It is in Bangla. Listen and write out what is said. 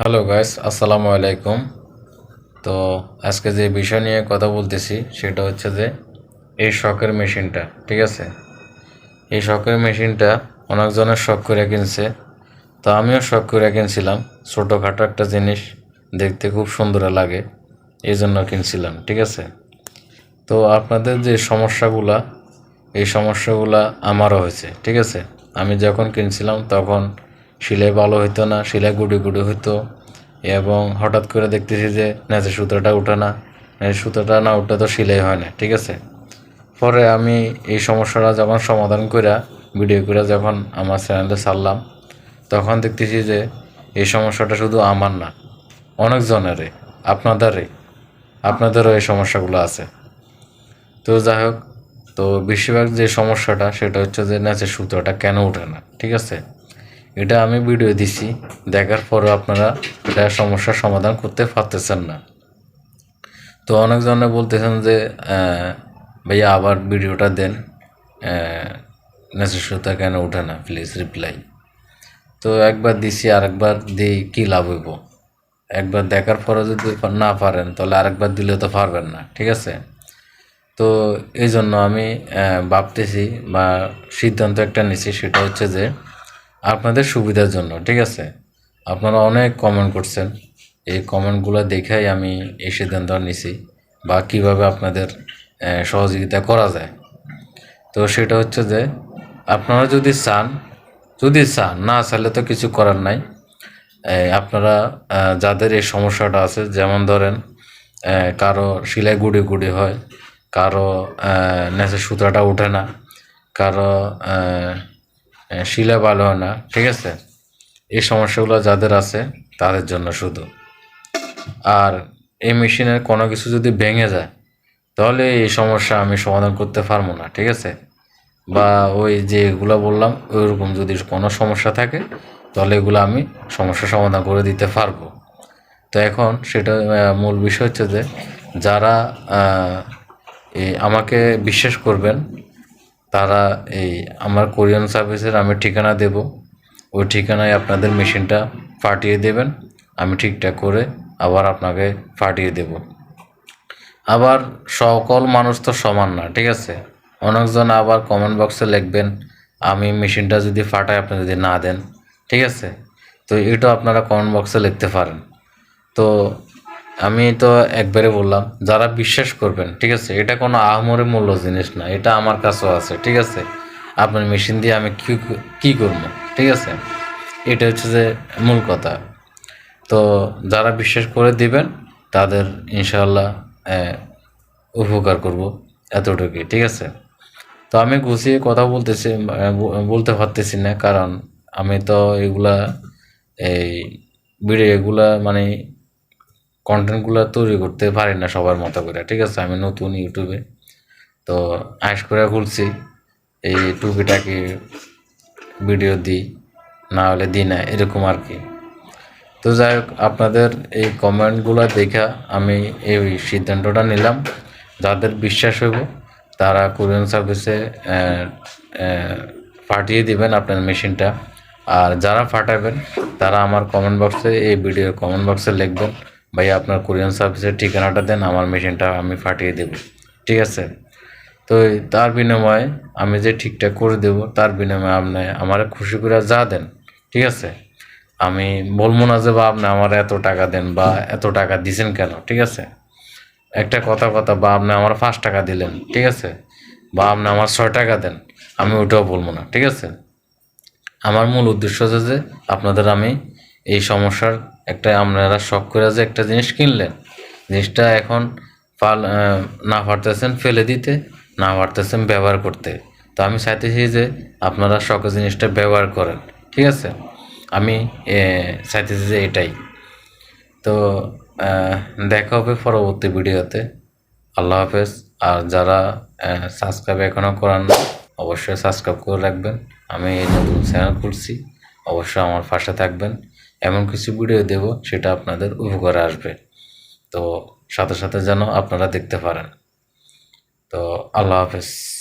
হ্যালো গাইস আসসালামু আলাইকুম তো আজকে যে বিষয় নিয়ে কথা বলতেছি, সেটা হচ্ছে যে এই শখের মেশিনটা, ঠিক আছে? এই শখের মেশিনটা অনেকজনের শখ করে কিনছে। তো আমিও শখ করে কিনছিলাম। ছোটোখাটো একটা জিনিস দেখতে খুব সুন্দর লাগে এই জন্য কিনছিলাম, ঠিক আছে? তো আপনাদের যে সমস্যাগুলা, এই সমস্যাগুলা আমারও হয়েছে, ঠিক আছে? আমি যখন কিনছিলাম তখন সিলাই ভালো হইতো না, সিলাই গুটি গুটি হইতো এবং হঠাৎ করে দেখতেছি যে নেচের সুতোটা উঠে না। সুতোটা না উঠে তো সিলাই হয় না, ঠিক আছে? পরে আমি এই সমস্যাটা যখন সমাধান করে ভিডিও করে যখন আমার চ্যানেলে ছাড়লাম, তখন দেখতেছি যে এই সমস্যাটা শুধু আমার না, অনেকজনেরই, আপনাদেরই, আপনাদেরও এই সমস্যাগুলো আছে। তো যাই হোক, তো বেশিরভাগ যে সমস্যাটা সেটা হচ্ছে যে নাচের সুতোটা কেন ওঠে না, ঠিক আছে? এটা আমি ভিডিও দিছি। দেখার পরও আপনারা এটা সমস্যার সমাধান করতে পারতেছেন না। তো অনেকজনে বলতেছেন যে ভাইয়া, আবার ভিডিওটা দেন। নাচের কেন ওঠে না? প্লিজ রিপ্লাই তো একবার দিছি, আরেকবার দিই, কী লাভ হইব? একবার দেখার পরে যদি না পারেন, তাহলে আরেকবার দিলে তো পারবেন না, ঠিক আছে? তো এই জন্য আমি ভাবতেছি বা সিদ্ধান্ত একটা নিছি, সেটা হচ্ছে যে আপনাদের সুবিধার জন্য, ঠিক আছে? আপনারা অনেক কমেন্ট করছেন। এই কমেন্টগুলো দেখেই আমি এই সিদ্ধান্ত নিছি বা কীভাবে আপনাদের সহযোগিতা করা যায়। তো সেটা হচ্ছে যে, আপনারা যদি চান যদি চান, না চাইলে তো কিছু করার নাই। আপনারা যাদের এই সমস্যাটা আছে, যেমন ধরেন কারও সিলাই গুড়ি গুড়ি হয়, কারও নেচের সুতাটা ওঠে না, কারও শিলা ভালো না ঠিক আছে? এই সমস্যাগুলো যাদের আছে, তাদের জন্য শুধু। আর এই মেশিনের কোনো কিছু যদি ভেঙে যায়, তাহলে এই সমস্যা আমি সমাধান করতে পারব না, ঠিক আছে? বা ওই যে এগুলো বললাম, ওইরকম যদি কোনো সমস্যা থাকে, তাহলে এগুলো আমি সমস্যা সমাধান করে দিতে পারব। তো এখন সেটা মূল বিষয় হচ্ছে যে, যারা আমাকে বিশ্বাস করবেন তারা এই আমার কোরিয়ান সার্ভিসের আমি ঠিকানা দেব। ওই ঠিকানায় আপনাদের মেশিনটা পাঠিয়ে দেবেন। আমি ঠিকঠাক করে আবার আপনাকে পাঠিয়ে দেব। আবার সকল মানুষ তো সমান না, ঠিক আছে? অনেকজন আবার কমেন্ট বক্সে লিখবেন, আমি মেশিনটা যদি ফাটাই আপনি যদি না দেন। ঠিক আছে? তো এটা আপনারা কমেন্ট বক্সে লিখতে পারেন। তো আমি তো একবারে বললাম, যারা বিশ্বাস করবেন, ঠিক আছে? এটা কোনো আহমরে মূল্য জিনিস না, এটা আমার কাছেও আছে, ঠিক আছে? আপনার মেশিন দিয়ে আমি কি, কী করব, ঠিক আছে? এটা হচ্ছে যে মূল কথা। তো যারা বিশ্বাস করে দিবেন, তাদের ইনশাল্লাহ উপকার করব এতটুকুই, ঠিক আছে? তো আমি গুছিয়ে কথা বলতেছি বলতে পারতেছি না, কারণ আমি তো এগুলা, এই ভিডিও এগুলা মানে কন্টেন্টগুলো তৈরি করতে পারি না সবার মতো করে, ঠিক আছে? আমি নতুন ইউটিউবে। তো আশ করে খুলছি, এই টুপিটাকে ভিডিও দিই, না হলে দিই না, এরকম আর কি। তো যাই হোক, আপনাদের এই কমেন্টগুলো দেখা আমি এই সিদ্ধান্তটা নিলাম। যাদের বিশ্বাস হইব, তারা কোরিয়ান সার্ভিসে পাঠিয়ে দিবেন আপনার মেশিনটা। আর যারা পাঠাবেন, তারা আমার কমেন্ট বক্সে এই ভিডিওর কমেন্ট বক্সে লিখবেন। ভাই আপনার কোরিয়ান সার্ভিসের ঠিকানাটা দেন, আমার মেশিনটা আমি পাঠিয়ে দেব। ঠিক আছে? তো তার বিনিময়ে আমি যে ঠিকঠাক করে দেব, তার বিনিময়ে আপনি আমার খুশি করে যা দেন। ঠিক আছে? আমি বলব না যে বা আপনি আমার এত টাকা দেন বা এত টাকা দিছেন কেন? ঠিক আছে? একটা কথা কথা বা আপনি আমার পাঁচ টাকা দিলেন। ঠিক আছে? বা আপনি আমার ছয় টাকা দেন। আমি ওটাও বলব না। ঠিক আছে? আমার মূল উদ্দেশ্য হচ্ছে যে, আপনাদের আমি এই সমস্যার একটা আপনারা শখ করে যে একটা জিনিস কিনলেন। জিনিসটা এখন পাল না পারতেছেন ফেলে দিতে, না পারতেছেন ব্যবহার করতে। তো আমি চাইতেছি যে আপনারা শখের জিনিসটা ব্যবহার করেন, ঠিক আছে? আমি চাইতেছি যে এটাই। তো দেখা হবে পরবর্তী ভিডিওতে। আল্লাহ হাফেজ। আর যারা সাবস্ক্রাইব এখনও করান না, অবশ্যই সাবস্ক্রাইব করে রাখবেন। আমি এই নতুন চ্যানেল খুলছি। অবশ্যই আমার পাশে থাকবেন। এমন কিছু ভিডিও দেব সেটা আপনাদের উপকারে আসবে। তো সাথে সাথে যেন আপনারা দেখতে পারেন। তো আল্লাহ হাফেজ।